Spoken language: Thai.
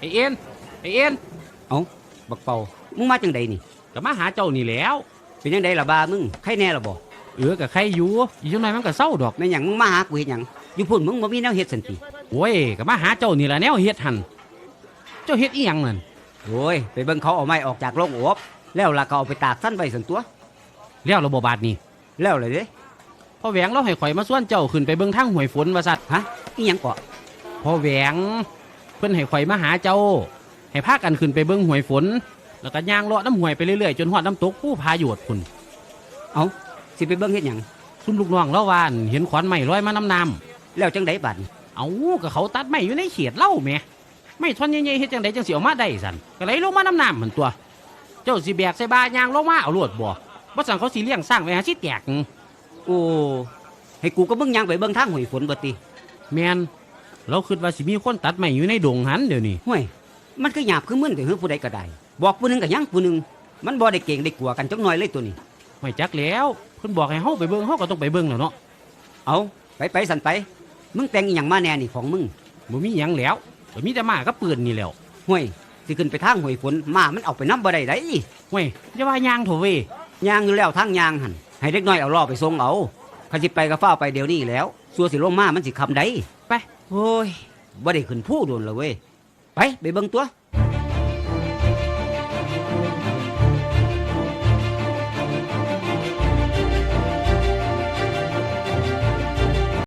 ไอเอ็นไอเอ็นบักเป่ามึงมาจังใดนี่ก็มาหาเจ้านี่แหล้ว เป็นจังใดล่ะบามึงใครแน่ล่ะบ่เออกับใครอยู่อีกจังไหนมันก็เศร้าดอกแม่นหยังมึงมาหากูเฮ็ดหยังอยู่พุ่นมึงบ่มีแนวเฮ็ดสันติโอ้ยก็มาหาเจ้านี่แหละแนวเฮ็ดหันเจ้าเฮ็ดอีหยังนั่นโอ้ยไปเบิ่งเขาเอาไม้ออกจากโรงอบแล้วล่ะก็เอาไปตากสั้นไว้สันตัว แล้วระบบบาดนี่แล้วเลยเด้พ่อแหวงเราให้ข่อยมาส่วนเจ้าขึ้นไปเบิ่งทางห้วยฝนว่าสัตว์ฮะอีหยังเกาะพ่อแหวง เพิ่นให้ข่อยมาหาเจ้า ให้พากันขึ้นไปเบิ่งห้วยฝน แล้วก็ย่างเลาะน้ำห้วยไปเรื่อยๆจนฮอดน้ำตกผู้พาโยดพุ่นสิไปเบิ่งเฮ็ดหยังซุ่มลูกน้องเล่าวานเห็นขอนไม้ลอยมาน้ำน้แล้วจังใดบัดนี้ำเอาก็เขาตัดไม้อยู่ในเขียดเล่าแหม่ไม่ท่อนใหญ่ๆเฮ็ดจังไดจังสิเอามาได้สันก็ไหลลงมาน้ำน้ำเหมือนตัว เจ้าสิแบกใส่บายางลงมาเอาลวดบ่บ่สั่งเขาสิเลี้ยงสร้างไว้หาสิแตก โอ้ให้กูก็มึงยังไปเบิ่งทางห้วยฝนบ่ติ แมน เราคิดว่าสิมีคนตัดไม้อยู่ในดงหันเดี๋ยวนี้ห้วยมันก็หยาบคือมึนแต่เฮือผู้ใดก็ได้ บอกผู้หนึงก็ยังผู้หนึงมันบ่ได้เก่งได้กลัวกันจักหน่อยเลยตัวนี้ ไม่จักแล้วเพิ่นบอกให้เฮาไปเบิ่งเฮาก็ต้องไปเบิ่งแล้วเนาะเอาไปไปสันไป มึงแต่งอีหยังมาแน่นี่ของมึงบ่มีหยังแล้วก็มีแต่หมากับปืนนี่แหล้วห้วยสิขึ้นไปทางห้วยฝนมามันเอาไปน้ำบ่ได้ไดเว้ยอย่าว่ายางโถเว้ยยางอยู่แล้วทางยางหันให้เด็กน้อยเอาล่อไปส่งเอาข้าสิไปก็ฟ้าวไปเดี๋ยวนี้แหล้วสัวสิลงมามันสิคำใดไป โอ้ยบ่ได้ขึ้นผู้โดนเลยเว้ย ไป ไปเบิ่งตัว